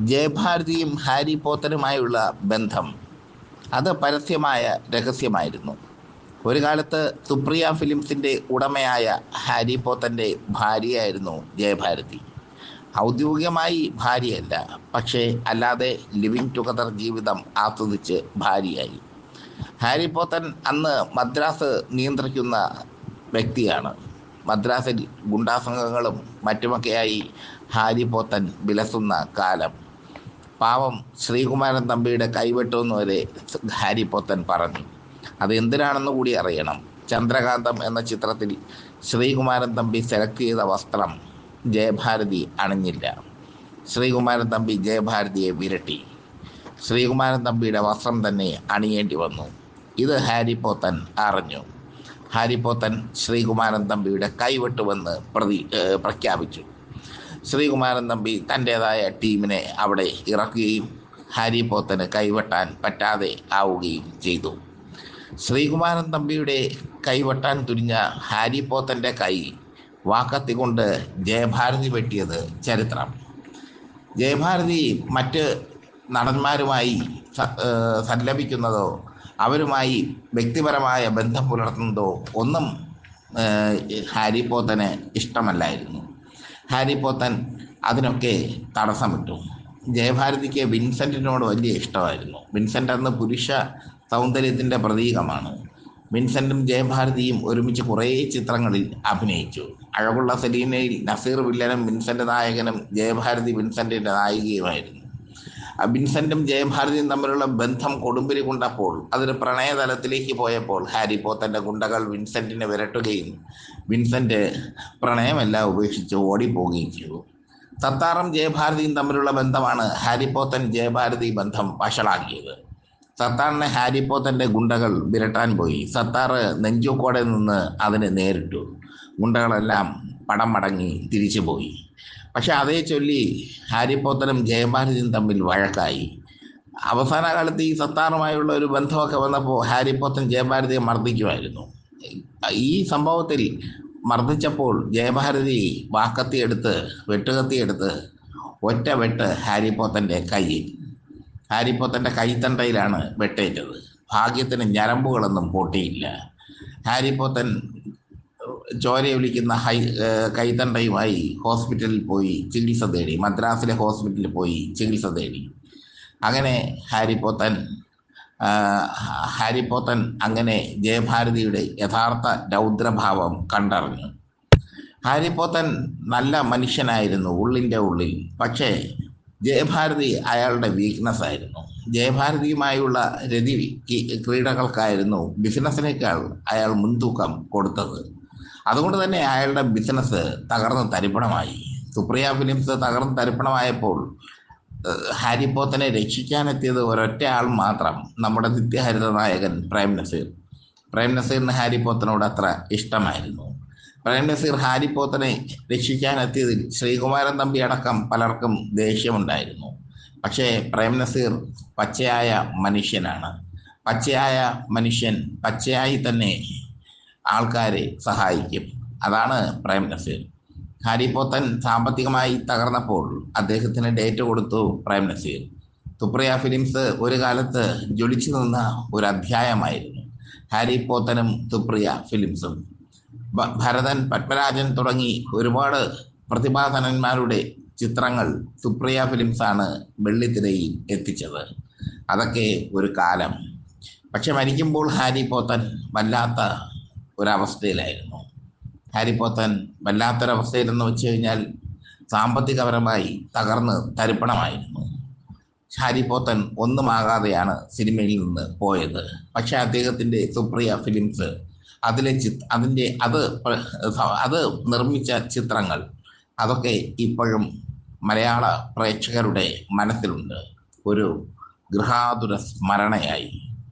ജയഭാരതിയും Harry പോത്തനുമായുള്ള ബന്ധം. അത് പരസ്യമായ രഹസ്യമായിരുന്നു. ഒരു കാലത്ത് സുപ്രിയ ഫിലിംസിന്റെ ഉടമയായ ഹാരി പോത്തന്റെ ഭാര്യയായിരുന്നു ജയഭാരതി. ഔദ്യോഗികമായി ഭാര്യയല്ല പക്ഷേ അല്ലാതെ ലിവിങ് ടുഗദർ ജീവിതം ആസ്വദിച്ച് ഭാര്യയായി. ഹാരി പോത്തൻ അന്ന് മദ്രാസ് നിയന്ത്രിക്കുന്ന വ്യക്തിയാണ്. മദ്രാസിൽ ഗുണ്ടാസംഘങ്ങളും മറ്റുമൊക്കെയായി ഹാരി പോത്തൻ വിലസുന്ന കാലം. പാവം ശ്രീകുമാരൻ തമ്പിയുടെ കൈവെട്ടുമെന്ന് വരെ ഹാരി പൊത്തൻ പറഞ്ഞു. അത് എന്തിനാണെന്ന് കൂടി അറിയണം. ചന്ദ്രകാന്തം എന്ന ചിത്രത്തിൽ ശ്രീകുമാരൻ തമ്പി സെലക്ട് ചെയ്ത വസ്ത്രം ജയഭാരതി അണിഞ്ഞില്ല. ശ്രീകുമാരൻ തമ്പി ജയഭാരതിയെ വിരട്ടി. ശ്രീകുമാരൻ തമ്പിയുടെ വസ്ത്രം തന്നെ അണിയേണ്ടി വന്നു. ഇത് ഹാരി പോത്തൻ അറിഞ്ഞു. ഹാരി പോത്തൻ ശ്രീകുമാരൻ തമ്പിയുടെ കൈവെട്ടുവെന്ന് പ്രതി പ്രഖ്യാപിച്ചു. ശ്രീകുമാരൻ തമ്പി തന്റെതായ ടീമിനെ അവിടെ ഇറക്കുകയും ഹാരി പോത്തന് കൈവെട്ടാൻ പറ്റാതെ ആവുകയും ചെയ്തു. ശ്രീകുമാരൻ തമ്പിയുടെ കൈവെട്ടാൻ തുനിഞ്ഞ ഹാരി പോത്തന്റെ കൈ വാക്കത്തി കൊണ്ട് ജയഭാരതി വെട്ടിയത് ചരിത്രം. ജയഭാരതി മറ്റ് നടന്മാരുമായി സല്ലപിക്കുന്നതോ അവരുമായി വ്യക്തിപരമായ ബന്ധം പുലർത്തുന്നതോ ഒന്നും ഹാരി പോത്തന് ഇഷ്ടമല്ലായിരുന്നു. ഹാരി പോത്തൻ അതിനൊക്കെ തടസ്സമിട്ടു. ജയഭാരതിക്ക് വിൻസെന്റിനോട് വലിയ ഇഷ്ടമായിരുന്നു. വിൻസെന്റ് അന്ന് പുരുഷ സൗന്ദര്യത്തിന്റെ പ്രതീകമാണ്. വിൻസെന്റും ജയഭാരതിയും ഒരുമിച്ച് കുറേ ചിത്രങ്ങളിൽ അഭിനയിച്ചു. അഴകുള്ള സെലീനയിൽ നസീർ വില്ലനും വിൻസെന്റ് നായകനും ജയഭാരതി വിൻസെന്റിന്റെ നായികയുമായിരുന്നു. ആ വിൻസെന്റും ജയഭാരതിയും തമ്മിലുള്ള ബന്ധം കൊടുമ്പിരി കൊണ്ടപ്പോൾ അതിന് പ്രണയതലത്തിലേക്ക് പോയപ്പോൾ ഹാരി പോത്തന്റെ ഗുണ്ടകൾ വിൻസെന്റിനെ വിരട്ടുകയും വിൻസെന്റ് പ്രണയമെല്ലാം ഉപേക്ഷിച്ച് ഓടിപ്പോവുകയും ചെയ്തു. സത്താറും ജയഭാരതിയും തമ്മിലുള്ള ബന്ധമാണ് ഹാരി പോത്തൻ ജയഭാരതി ബന്ധം വഷളാക്കിയത്. സത്താറിനെ ഹാരി പോത്തന്റെ ഗുണ്ടകൾ വിരട്ടാൻ പോയി. സത്താറ് നെഞ്ചൂക്കോടെ നിന്ന് അതിനെ നേരിട്ടു. ഗുണ്ടകളെല്ലാം പടം മടങ്ങി തിരിച്ചു പോയി പക്ഷെ അതേ ചൊല്ലി ഹാരിപ്പോത്തനും ജയഭാരതിയും തമ്മിൽ വഴക്കായി. അവസാന കാലത്ത് ഈ സത്താറുമായുള്ള ഒരു ബന്ധമൊക്കെ വന്നപ്പോൾ ഹാരിപ്പോത്തൻ ജയഭാരതിയെ മർദ്ദിക്കുമായിരുന്നു. ഈ സംഭവത്തിൽ മർദ്ദിച്ചപ്പോൾ ജയഭാരതി വാക്കത്തിയെടുത്ത് വെട്ടുകത്തിയെടുത്ത് ഒറ്റ വെട്ട് ഹാരിപ്പോത്തന്റെ കയ്യിൽ ഹാരിപ്പോത്തന്റെ കൈത്തണ്ടയിലാണ് വെട്ടേറ്റത്. ഭാഗ്യത്തിന് ഞരമ്പുകളൊന്നും പൊട്ടിയില്ല. ഹാരി പോത്തൻ വിളിക്കുന്ന ഹൈ കൈത്തണ്ടയുമായി ഹോസ്പിറ്റലിൽ പോയി ചികിത്സ തേടി മദ്രാസിലെ ഹോസ്പിറ്റലിൽ പോയി ചികിത്സ തേടി. അങ്ങനെ ഹാരി പോത്തൻ ഹാരി അങ്ങനെ ജയഭാരതിയുടെ യഥാർത്ഥ രൗദ്രഭാവം കണ്ടറിഞ്ഞു. ഹാരി പോത്തൻ നല്ല മനുഷ്യനായിരുന്നു ഉള്ളിന്റെ ഉള്ളിൽ. പക്ഷേ ജയഭാരതി അയാളുടെ വീക്ക്നെസ് ആയിരുന്നു. ജയഭാരതിയുമായുള്ള രതി ക്രീഡകൾക്കായിരുന്നു ബിസിനസ്സിനേക്കാൾ അയാൾ മുൻതൂക്കം കൊടുത്തത്. അതുകൊണ്ട് തന്നെ അയാളുടെ ബിസിനസ് തകർന്ന് തരിപ്പണമായി. സുപ്രിയ ഫിലിംസ് തകർന്ന് തരിപ്പണമായപ്പോൾ ഹാരി പോത്തനെ രക്ഷിക്കാനെത്തിയത് ഒരൊറ്റ ആൾ മാത്രം നമ്മുടെ നിത്യഹരിത നായകൻ പ്രേം നസീർ. പ്രേം നസീറിന് ഹാരി പോത്തനോട് അത്ര ഇഷ്ടമായിരുന്നു. പ്രേം നസീർ ഹാരി പോത്തനെ രക്ഷിക്കാനെത്തിയതിൽ ശ്രീകുമാരൻ തമ്പി അടക്കം പലർക്കും ദേഷ്യമുണ്ടായിരുന്നു. പക്ഷേ പ്രേം നസീർ പച്ചയായ മനുഷ്യനാണ്. പച്ചയായ മനുഷ്യൻ പച്ചയായി തന്നെ ആൾക്കാരെ സഹായിക്കും. അതാണ് പ്രേം നസീർ. ഹാരി പോത്തൻ സാമ്പത്തികമായി തകർന്നപ്പോൾ അദ്ദേഹത്തിന് ഡേറ്റ് കൊടുത്തു പ്രേം നസീർ. തുപ്രിയ ഫിലിംസ് ഒരു കാലത്ത് ജ്വലിച്ചു നിന്ന ഒരു അധ്യായമായിരുന്നു. ഹാരി പോത്തനും തുപ്രിയ ഫിലിംസും. ഭരതൻ പത്മരാജൻ തുടങ്ങി ഒരുപാട് പ്രതിഭാധനന്മാരുടെ ചിത്രങ്ങൾ സുപ്രിയ ഫിലിംസാണ് വെള്ളിത്തിരയിൽ എത്തിച്ചത്. അതൊക്കെ ഒരു കാലം. പക്ഷെ മരിക്കുമ്പോൾ ഹാരി പോത്തൻ വല്ലാത്ത ഒരവസ്ഥയിലായിരുന്നു. ഹാരി പോത്തൻ വല്ലാത്തൊരവസ്ഥയിലെന്ന് വെച്ച് കഴിഞ്ഞാൽ സാമ്പത്തികപരമായി തകർന്ന് തരിപ്പണമായിരുന്നു. ഹാരി പോത്തൻ ഒന്നുമാകാതെയാണ് സിനിമയിൽ നിന്ന് പോയത്. പക്ഷേ അദ്ദേഹത്തിന്റെ സുപ്രിയ ഫിലിംസ് അതിലെ ചി അതിന്റെ അത് അത് നിർമ്മിച്ച ചിത്രങ്ങൾ അതൊക്കെ ഇപ്പോഴും മലയാള പ്രേക്ഷകരുടെ മനസ്സിലുണ്ട്. ഒരു ഗൃഹാതുര സ്മരണയായി.